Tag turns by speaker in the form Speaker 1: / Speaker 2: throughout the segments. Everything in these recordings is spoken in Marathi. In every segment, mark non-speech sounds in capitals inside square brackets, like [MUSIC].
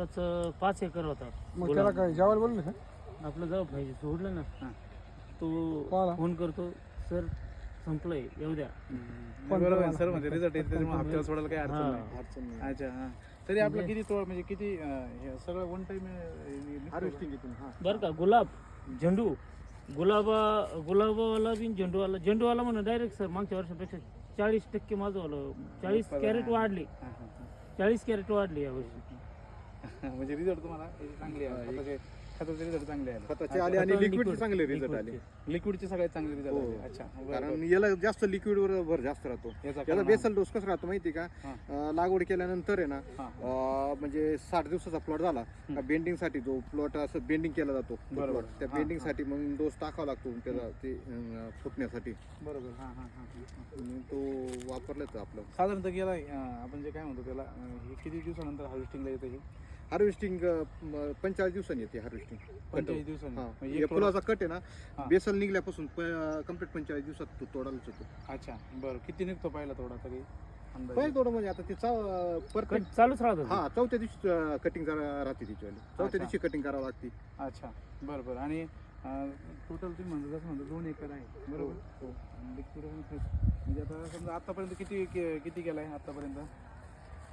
Speaker 1: त्याचं पाच एकर होता.
Speaker 2: मग त्याला काय जेवायला बोलले का?
Speaker 1: आपलं जाऊ पाहिजे सोडलं ना. तो
Speaker 2: कोणाला?
Speaker 1: फोन करतो सर संपलंय येऊ द्या.
Speaker 2: पण
Speaker 3: बरोबर
Speaker 2: तुम्हाला-
Speaker 3: सर म्हणजे रिझल्ट त्याच्यामुळे हप्त्याला सोडायला काही अडचण
Speaker 1: हां.
Speaker 3: नाही.
Speaker 2: अडचण नाही.
Speaker 3: अच्छा हा. तरी आपलं किती तोड म्हणजे किती अं, हे सगळं वन टाइम
Speaker 2: हार्वेस्टिंग इथून हा.
Speaker 1: बरं का गुलाब झेंडू. गुलाबा गुलाबावाला बी झेंडूवाला. झेंडूवाला म्हणून डायरेक्ट सर मागच्या वर्षापेक्षा चाळीस टक्के माझं वालं चाळीस कॅरेट
Speaker 3: हां.
Speaker 1: वाढली चाळीस कॅरेट वाढली यावर्षी [LAUGHS]
Speaker 3: म्हणजे रिझल्ट तुम्हाला हे चांगले आहे खताचे खताचे रिझल्ट चांगले आहे
Speaker 4: खताचे आले आणि
Speaker 1: आता
Speaker 4: लिक्विडचे चांगले रिझल्ट. आले
Speaker 3: लिक्विडचे सगळ्यात चांगले रिझल्ट
Speaker 4: हो.
Speaker 3: आले अच्छा बरं,
Speaker 4: कारण. याला जास्त लिक्विड वर भर जास्त राहतो
Speaker 3: याचा
Speaker 4: याचा बेसल डोस कसा राहतो माहिती का
Speaker 3: हा.
Speaker 4: अं, लागवड केल्यानंतर आहे ना
Speaker 3: हा.
Speaker 4: अं, म्हणजे साठ दिवसाचा प्लॉट झाला बेंडिंगसाठी जो प्लॉट असं बेंडिंग केला जातो तो
Speaker 3: बरोबर.
Speaker 4: plot. त्या
Speaker 3: हा,
Speaker 4: बेंडिंग. साठी मग डोस टाकावा लागतो त्याला ते अं, फुटण्यासाठी
Speaker 3: बरोबर हां हां हां हां.
Speaker 4: तो वापरलाच आपलं
Speaker 3: साधारणतः गेला आपण जे काय म्हणतो त्याला अं, हे किती दिवसानंतर हार्वेस्टिंगला येतं हे
Speaker 4: हार्वेस्टिंग पंचेचाळीस दिवसांनी येते हार्वेस्टिंग
Speaker 3: पंचेचाळीस दिवसांनी
Speaker 4: हा
Speaker 3: म्हणजे
Speaker 4: हे
Speaker 3: एक
Speaker 4: फुलाचा कट आहे
Speaker 3: हा.
Speaker 4: ना बेसल निघल्यापासून कंप्लीट पंचेचाळीस दिवसात तो तोडायलाच होतो
Speaker 3: अच्छा बरं किती निघतो पहिला थोडा तरी अंदाजे?
Speaker 4: पहिलं तोडं म्हणजे आता ते परफेक्ट
Speaker 1: कट चालूच राहत होती.
Speaker 4: हा चौथ्या दिवशी कटिंग राहते तिची वाली.
Speaker 3: अच्छा.
Speaker 4: चौथ्या दिवशी कटिंग करावं लागते
Speaker 3: अच्छा बरं बरं आणि टोटल तुम्ही म्हणता जसं म्हणतो दोन एकर आहे बरोबर
Speaker 4: हो.
Speaker 3: liquid आणि. म्हणजे आता समजा आतापर्यंत किती कि- किती केलाय आतापर्यंत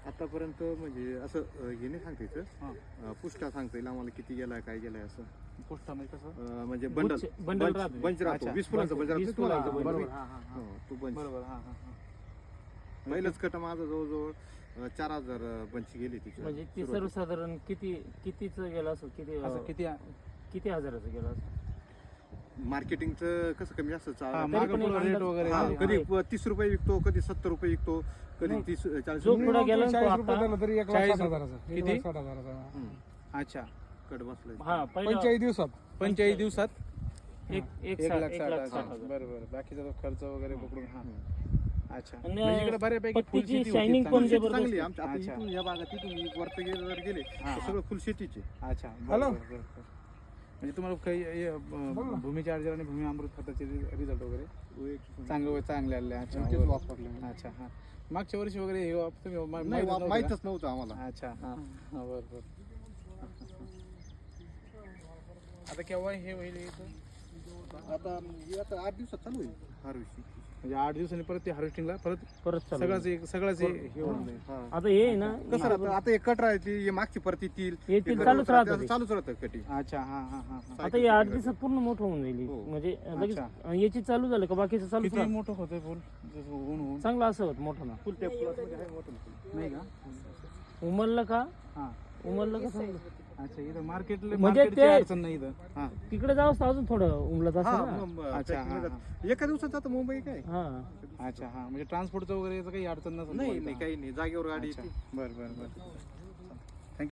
Speaker 4: आतापर्यंत म्हणजे असं अं, हे नाही सांगता
Speaker 3: हां.
Speaker 4: पुष्टा सांगता येईल आम्हाला किती गेलाय काय गेलाय असं.
Speaker 3: पोस्टा म्हणजे कसं?
Speaker 4: अं, म्हणजे बंडल.
Speaker 1: बुच- बंडल राहतो.
Speaker 4: बंच राहतो.
Speaker 3: अच्छा.
Speaker 4: वीस फुलांचा बंच
Speaker 1: वीस
Speaker 4: राहतो तुम्हाला
Speaker 1: फुलांचा
Speaker 4: बंच.
Speaker 3: बरोबर? हां हां हां.
Speaker 4: हो, तो बंच.
Speaker 3: बरोबर. हां हां हां.
Speaker 4: पहिलंच कट माझं जवळजवळ अं, चार हजार बंच गेली तिची
Speaker 1: म्हणजे ती सर्वसाधारण किती कितीच गेलं असं? किती
Speaker 3: असं किती?
Speaker 1: किती हजाराचं गेलं असं?
Speaker 4: मार्केटिंगचं कसं कमी जास्त
Speaker 3: हा, मागं पुढं रेट वगैरे
Speaker 1: हा,
Speaker 3: आहे.
Speaker 4: कधी. तीस रुपये विकतो कधी सत्तर रुपये विकतो कधी. तीस चाळीस
Speaker 1: जो
Speaker 4: रुपये
Speaker 1: पुढं गेला ना तो
Speaker 2: चाळीस रुपये
Speaker 1: आता-
Speaker 2: झालं तरी एक लाख
Speaker 3: चाळीस
Speaker 2: साठ हजाराचा एक
Speaker 3: किती?
Speaker 2: लाख साठ हजाराचा
Speaker 4: हम्म.
Speaker 3: अच्छा
Speaker 4: कट बसलाय
Speaker 1: हा पहिला
Speaker 2: पंचेचाळीस दिवसात
Speaker 3: पंचेचाळीस दिवसात
Speaker 1: एक एक
Speaker 3: एक
Speaker 1: साठ
Speaker 3: लाख
Speaker 1: एक
Speaker 3: साठ
Speaker 1: लाख
Speaker 3: हजार
Speaker 1: साठ हजार
Speaker 3: बरं बरं बाकीचा तो खर्च वगैरे पकडून हा अच्छा
Speaker 1: आणि,
Speaker 3: म्हणजे इकडे बऱ्यापैकी फुल
Speaker 1: पत्तीची
Speaker 3: शेती होती
Speaker 1: shining पण
Speaker 3: चांगली.
Speaker 1: जबरदस्त
Speaker 4: चांगली आहे. आमच्या आता
Speaker 3: अच्छा.
Speaker 4: इथून या भागात इथून वरती गेले जर गेले
Speaker 3: हा,
Speaker 4: तर
Speaker 3: हा.
Speaker 4: सगळं फुल शेतीचे
Speaker 3: अच्छा बरं,
Speaker 2: हॅलो?
Speaker 3: बरं, बरं, बरं. म्हणजे तुम्हाला काही. भूमी चार्जर आणि भूमी अमृत खताचे रिझल्ट वगैरे? चांगले चांगले आले अच्छा.
Speaker 4: वापरले
Speaker 3: अच्छा हा. मागच्या वर्षी वगैरे हे तुम्ही माहितच नव्हतं
Speaker 4: आम्हाला?
Speaker 3: अच्छा हा. हा बरं बरं. आता केव्हा हे होईल?
Speaker 4: आता आता आठ दिवसात चालू होईल. हार्वेस्टिंग.
Speaker 3: म्हणजे आठ दिवसांनी परत ते हार्वेस्टिंगला परत
Speaker 1: परत चालू
Speaker 3: सगळंच एक सगळंच हे हे. होऊन जाईल.
Speaker 1: आता हे आहे ना
Speaker 4: कसं राहतं? आता हे कट राहते हे मागची परत येतील.
Speaker 1: येतील,
Speaker 4: हे कट
Speaker 1: चालूच
Speaker 4: राहते, चालूच राहतं कटिंग
Speaker 3: अच्छा हा हा हा हा.
Speaker 1: आता हे आठ दिवसात पूर्ण मोठं होऊन जाईल
Speaker 4: हो.
Speaker 1: म्हणजे लगेच
Speaker 3: अच्छा.
Speaker 1: आणि याची चालू झालं का? बाकीचं चालू
Speaker 3: किती मोठं होतंय फुल जसं
Speaker 1: चांगलं असं होत मोठं ना.
Speaker 4: फुल त्या फुलामध्ये आहे मोठं. फुल.
Speaker 3: नाही का?
Speaker 1: उमरलं का?
Speaker 3: हा.
Speaker 1: उमरलं का चांगलं?
Speaker 3: अच्छा इथं मार्केट
Speaker 1: म्हणजे
Speaker 3: मार्केटची
Speaker 1: ते-
Speaker 3: अडचण नाही इथं. हा.
Speaker 1: तिकडे जावं अजून थोडं उमलत
Speaker 4: हा,
Speaker 1: असं
Speaker 4: मग,
Speaker 3: अच्छा, हा,
Speaker 4: एका दिवसात जातं मुंबई काय?
Speaker 1: हा.
Speaker 3: अच्छा हा म्हणजे ट्रान्सपोर्टचं वगैरे याचं काही अडचण नसेल
Speaker 4: नाही नाही? काही नाही. जागेवर गाडी
Speaker 3: अच्छा.
Speaker 4: येते.
Speaker 3: बरं बरं बरं.